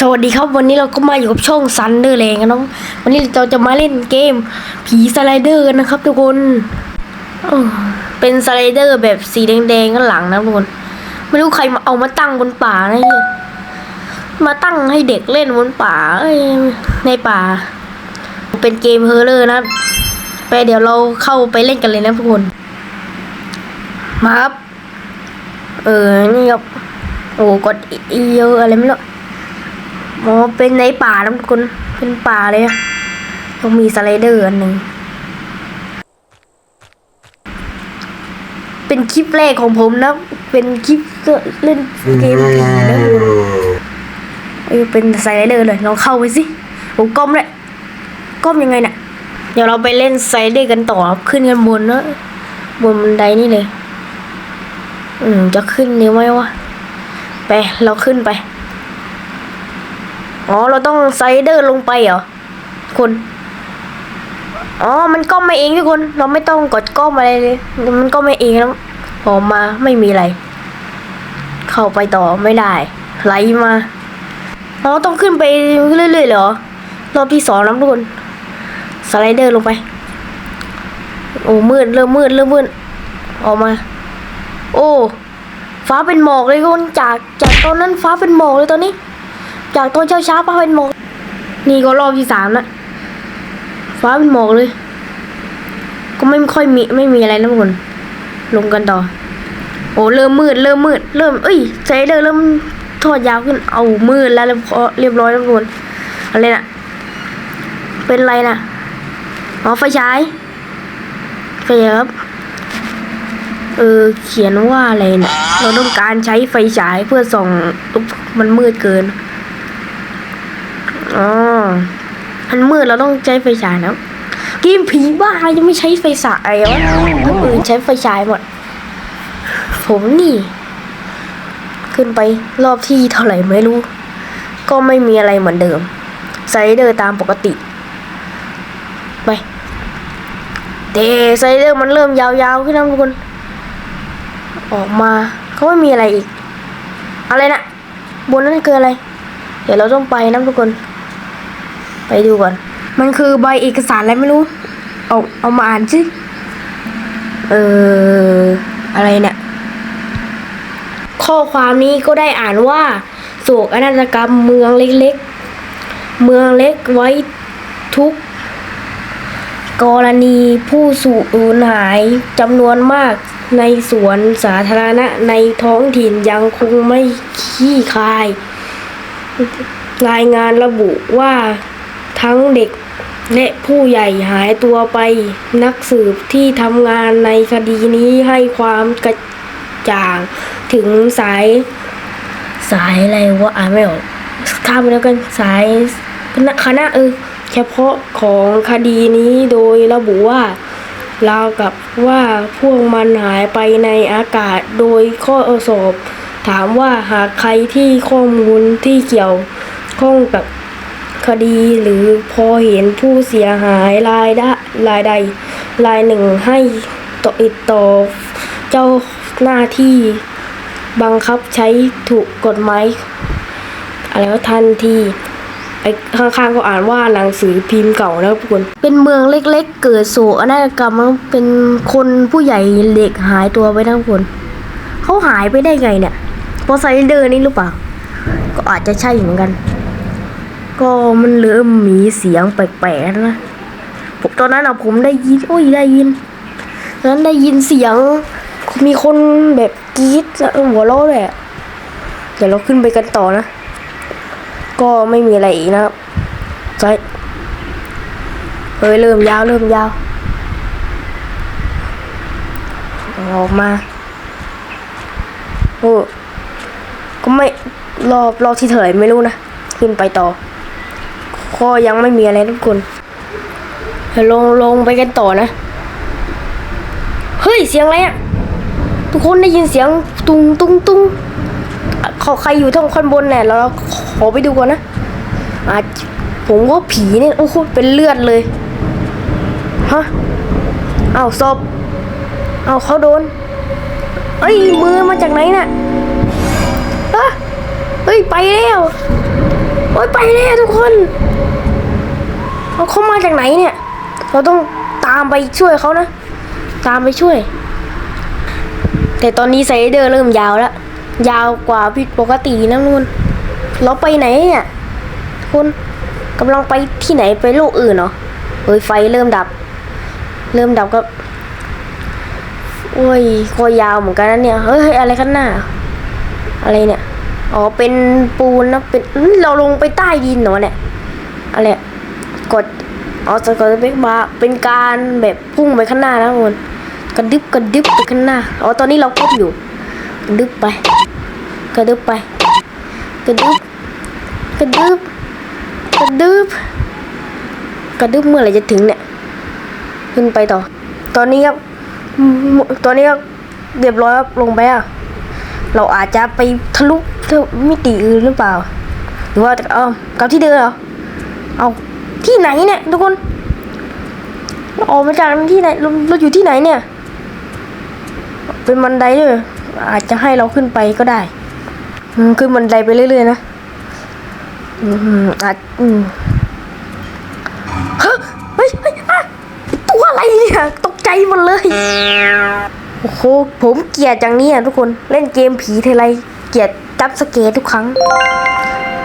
สวัสดีครับวันนี้เราก็มาอยู่กับช่องซันเดอร์แรงกันน้องวันนี้เราจะมาเล่นเกม ผีสไลเดอร์กันนะครับ ทุกคนเป็นสไลเดอร์แบบสีแดงๆข้างหลังนะทุกคนไม่รู้ใครมาเอามาตั้งบนป่านะเนี่ยมาตั้งให้เด็กเล่นบนป่าในป่า เป็นเกมเฮอร์เลอร์นะไปเดี๋ยวเราเข้าไปเล่นกันเลยนะทุกคนมาครับเออนี่ครับโอ้กดอีเยอะอะไรไม่รู้ อ๋อเป็นในป่านะทุกคนเป็นป่าเลยอะต้องมีสไลเดอร์อันหนึ่งเป็นคลิปแรกของผมนะ เป็นคลิปเล่นเกมผีนะเออเป็นสไลเดอร์เลยลองเข้าไปสิโอ้ก้มเลยก้มยังไงน่ะเดี๋ยวเราไปเล่นสไลเดอร์กันต่อขึ้นกันบนเนอะบนบันไดนี่เลย อืมจะขึ้นเร็วไหมวะไปเราขึ้นไป อ๋อ เราต้องไซเดอร์ลงไปเหรอคุณ อ๋อ มันก้มมาเองทุกคน เราไม่ต้องกดก้มอะไรเลย มันก็ไม่เองแล้วออกมาไม่มีอะไร เข้าไปต่อไม่ได้ ไหลมาเราต้องขึ้นไปเรื่อยๆเหรอ รอบที่สองแล้วทุกคน สไลเดอร์ลงไป โอ้มืดเริ่มมืดเริ่มมืด ออกมา โอ้ ฟ้าเป็นหมอกเลยทุกคน จากจากตอนนั้นฟ้าเป็นหมอกเลยตอนนี้ จากตอนเช้าเช้าฟ้าเป็นหมอก นี่ก็รอบที่สามละฟ้าเป็นหมอกเลย ก็ไม่ค่อยมีไม่มีอะไรนะทุกคน ลงกันต่อ โอ้เริ่มมืดเริ่มมืด เริ่มเอ้ยใจเริ่มเริ่มทอดยาวขึ้น เอามืดแล้วเรียบร้อยเรียบร้อยแล้วทุกคนอะไรน่ะ เป็นอะไรน่ะอ๋อไฟฉายไฟฉายครับเออเขียนว่าอะไรเนี่ยเราต้องการใช้ไฟฉายเพื่อส่องมันมืดเกิน อ๋อมันมืดเราต้องใช้ไฟฉายนะเกมผีบ้ายังไม่ใช้ไฟฉายวะคนอื่นใช้ไฟฉายหมด ผมนี่ ขึ้นไปรอบที่เท่าไหร่ไม่รู้ ก็ไม่มีอะไรเหมือนเดิมไซเดอร์ตามปกติ ไปเดไซเดอร์มันเริ่มยาวๆขึ้นนะทุกคน ออกมาเขาไม่มีอะไรอีก อะไรนะบนนั้นคืออะไร เดี๋ยวเราต้องไปนะทุกคน ไปดูก่อน มันคือใบเอกสารอะไรไม่รู้ เอาเอามาอ่านสิเอออะไรเนี่ยข้อความนี้ก็ได้อ่านว่าโศกอนาตกรรมเมืองเล็กๆ เมืองเล็กไว้ทุก กรณีผู้สูญหายจำนวนมากในสวนสาธารณะในท้องถิ่นยังคงไม่ขี้คาย รายงานระบุว่า ทั้งเด็กและผู้ใหญ่หายตัวไป นักสืบที่ทำงานในคดีนี้ให้ความกระจ่างถึงสายสายอะไรวะอ่านไม่ออกข้ามไปแล้วกันสายคณะเออเฉพาะของคดีนี้โดยระบุว่าราวกับว่าพวกมันหายไปในอากาศโดยข้อสอบ ถามว่าหากใครที่ข้อมูลที่เกี่ยวข้องกับ คดีหรือพอเห็นผู้เสียหายรายได้รายใดรายหนึ่งให้ต่อติดต่อเจ้าหน้าที่บังคับใช้ถูกกฎหมายอะไรก็ทันทีไอ้ข้างๆก็อ่านว่าหนังสือพิมพ์เก่านะทุกคน เป็นเมืองเล็กๆ เกิดโศกนาฏกรรมเป็นคนผู้ใหญ่เด็กหายตัวไปทั้งคน เขาหายไปได้ไงเนี่ยเพราะไซเดอร์นี่หรือเปล่า ก็อาจจะใช่เหมือนกัน ก็มันเริ่มมีเสียงแปลกๆนะผมตอนนั้นอะผมได้ยินโอ้ยได้ยินตอนนั้นได้ยินเสียง มีคนแบบกรี๊ดหัวเราะเลยอะเดี๋ยวเราขึ้นไปกันต่อนะ ก็ไม่มีอะไรอีกนะครับใช่เฮ้ยเริ่มยาวเริ่มยาวออกมาโอ้ก็ไม่รอบรอบที่เท่าไหร่ไม่รู้นะ ขึ้นไปต่อ ก็ยังไม่มีอะไรทุกคนลงลงไปกันต่อนะ เฮ้ย เสียงอะไรอะทุกคนได้ยินเสียงตุงตุงตุงอะขอใครอยู่ทางข้างบนเนี่ยเราขอไปดูก่อนนะอาผมว่าผีเนี่ย โอ้โหเป็นเลือดเลย ฮะ เอาศพเอาเขาโดน เอ้ย มือมาจากไหนน่ะฮะเฮ้ย ไปแล้ว โอ๊ยไปแล้วทุกคนเอาเขามาจากไหนเนี่ย เราต้องตามไปช่วยเขานะ ตามไปช่วย แต่ตอนนี้ไซเดอร์เริ่มยาวแล้ว ยาวกว่าผิดปกตินะนุ่นเราไปไหนเนี่ยคุณกำลังไปที่ไหนไปโลกอื่นเหรอเอ้ยไฟเริ่มดับ เริ่มดับก็โอ้ยก็ยาวเหมือนกันนะเนี่ย เฮ้ยอะไรกันหน้า อะไรเนี่ย อ๋อ เป็นปูนนะ เป็นเราลงไปใต้ดินเหรอเนี่ยอะไรกดอ๋อสกอตเบกมาเป็นการแบบพุ่งไปข้างหน้านะทุกคนกระดึบกระดึบไปข้างหน้า อ๋อ ตอนนี้เราก้มอยู่กระดึบไป กระดึบไป กระดึบ กระดึบ กระดึบ กระดึบเมื่อไหร่จะถึงเนี่ย ขึ้นไปต่อ ตอนนี้ครับ ตอนนี้ครับเรียบร้อยครับลงไปอะ เราอาจจะไปทะลุมิติอื่นหรือเปล่า หรือว่าเอากลับที่เดิมเหรอเอาที่ไหนเนี่ยทุกคนเราออกมาจากที่ไหนเราเราอยู่ที่ไหนเนี่ย เป็นบันไดด้วยอาจจะให้เราขึ้นไปก็ได้ขึ้นบันไดไปเรื่อยๆนะอืมอาจอืมฮะเฮ้ยเฮ้ยตัวอะไรเนี่ยตกใจหมดเลย โอ้โหผมเกลียดอย่างนี้อะทุกคนเล่นเกมผีเทไรเกลียดจับสเกตทุกครั้ง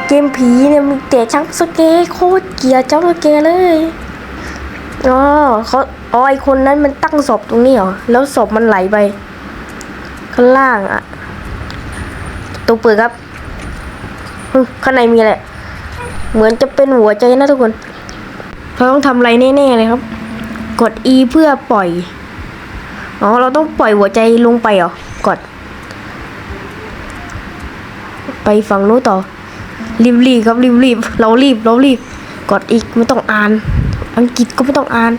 เกมผีเนี่ยมีแต่จับสเกตโคตรเกลียดจับสเกตเลยอ๋อเขาอ๋อไอคนนั้นมันตั้งศพตรงนี้เหรอแล้วศพมันไหลไปข้างล่างอะตัวเปิดครับข้างในมีอะไรเหมือนจะเป็นหัวใจนะทุกคนเราต้องทำอะไรแน่ๆเลยครับ กด E เพื่อปล่อย อ๋อ เราต้องปล่อยหัวใจลงไปเหรอกดไปฝั่งนู้นต่อ รีบรีบครับรีบรีบเรารีบเรารีบกดอีกไม่ต้องอ่าน อังกฤษก็ไม่ต้องอ่าน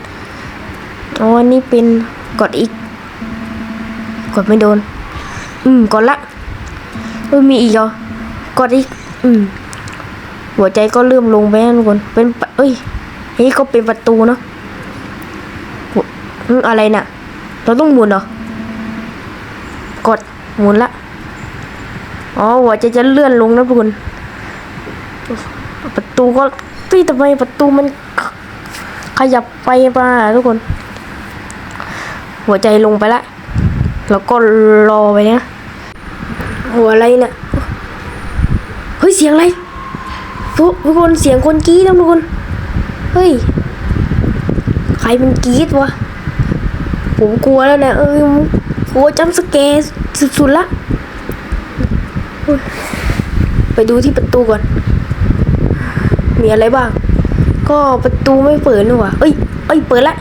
อ๋อันนี่เป็นกดอีก กดไม่โดน อืมกดละเออมีอีกเหรอกดอีก อืม หัวใจก็เริ่มลงไปนะทุกคนเป็นเอ้ยเฮ้ยก็เป็นประตูเนาะอะไรน่ะ เราต้องหมุนเหรอ กดหมุนละ อ๋อหัวใจจะเลื่อนลงนะทุกคน ประตูก็พี่ทำไมประตูมัน ขยับไปมาทุกคน หัวใจลงไปละแล้วก็รอไปนะหัวอะไรเนี่ยเฮ้ยเสียงอะไรทุกทุกคนเสียงคนกรี๊ดนะทุกคน เฮ้ย ใครมันกรี๊ดวะ ผมกลัวแล้วนะเอ้ยกลัวจำสแกรสุดๆละ ไปดูที่ประตูก่อน มีอะไรบ้าง ก็ประตูไม่เปิดนี่หว่าเอ้ย เอ้ย เปิดละ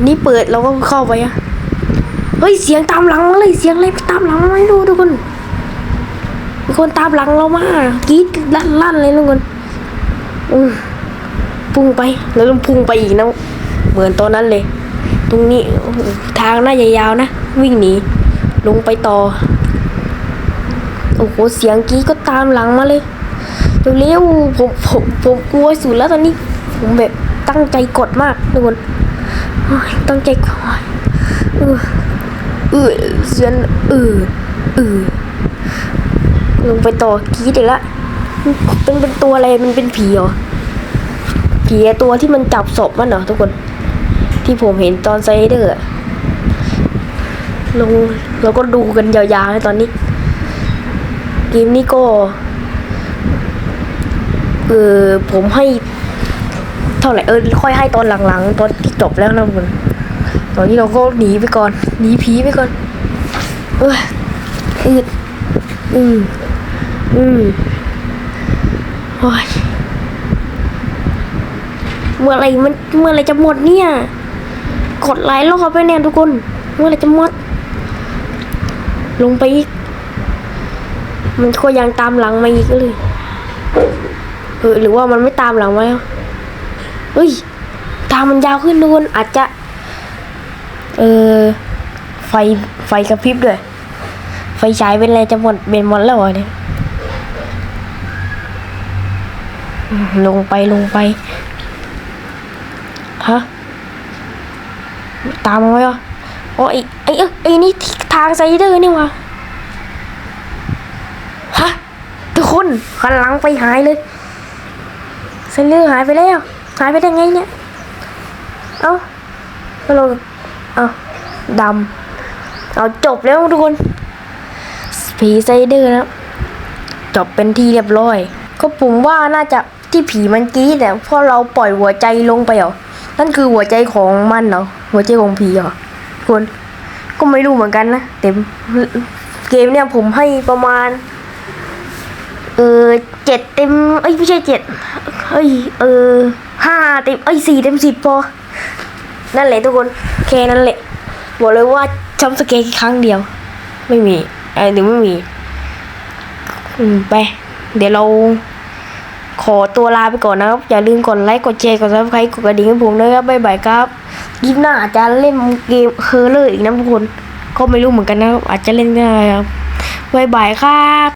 นนี้เปิดเราก็เข้าไปอะเฮ้ย เสียงตามหลังมาเลย เสียงอะไรตามหลังมาไม่รู้ทุกคนมีคนตามหลังเรามากรีดลั่นลั่นเลยทุกคนอืมพุ่งไป แล้วพุ่งไปอีกนะ เหมือนตอนนั้นเลย ตรงนี้ทางน่าจะยาวนะ วิ่งหนีลงไปต่อ โอ้โห เสียงกรีดก็ตามหลังมาเลยเร็วๆผมผมผมกลัวสุดแล้วตอนนี้ ผมแบบตั้งใจกดมากทุกคนตั้งใจกดเออเออเสียนเออเออลงไปต่อกรีดอีกละเป็นเป็นตัวอะไรมันเป็นผีเหรอผีตัวที่มันจับศพมันเหรอทุกคน ที่ผมเห็นตอนไซเดอร์ลงเราก็ดูกันยาวๆเลยตอนนี้ เกมนี้ก็เออผมให้ เท่าไหร่เออค่อยให้ตอนหลังๆ ตอนที่จบแล้วนะคุณตอนนี้เราก็หนีไปก่อนหนีผีไปก่อน เอออืดอืมอืมโอ้ยเมื่อไรมันเมื่อไรจะหมดเนี่ย กดไลค์รอบไปเนี่ยทุกคนเมื่อไรจะหมด ลงไปอีก มันก็ยังตามหลังมาอีกเลย เออหรือว่ามันไม่ตามหลังมาแล้วเฮ้ย ตามมันยาวขึ้นทุกคนอาจจะ เออไฟไฟกระพริบด้วย ไฟฉายเป็นอะไรจะหมดเป็นหมดแล้วเหรอเนี่ยลงไปลงไป ฮะ ตามมาไหมวะอ๋อไอ้ไอ้เอ้ยไอ้นี่ทางไซเดอร์นี่วะฮะทุกคนขันหลังไปหายเลยเซเนอร์หายไปแล้ว หายไปได้ไงเนี่ย เอ้าฮัลโหลเอ้าดำเอาจบแล้วทุกคนผีไซเดอร์นะครับจบเป็นที่เรียบร้อย ก็ผมว่าน่าจะที่ผีมันกี้แต่เพราะเราปล่อยหัวใจลงไปเหรอนั่นคือหัวใจของมันเหรอ หัวใจของผีเหรอคนก็ไม่รู้เหมือนกันนะแต่เกมเนี่ยผมให้ประมาณ เออเจ็ดเต็มเอ้ยไม่ใช่เจ็ดเอ้ยเออห้าเต็มเอ้ยสี่เต็มสิบพอ นั่นแหละทุกคนแค่นั้นแหละบอกเลยว่าจำสเกตครั้งเดียว ไม่มีเออหรือไม่มีไปเดี๋ยวเราขอตัวลาไปก่อนนะครับ อย่าลืมกดไลค์กดแชร์กดซับสไครต์กดกระดิ่งให้ผมด้วยครับ บ๊ายบายครับ ยิปหน้าอาจจะเล่นเกมเคอร์เลอร์อีกนะทุกคน ก็ไม่รู้เหมือนกันนะอาจจะเล่นได้ครับบายบายครับ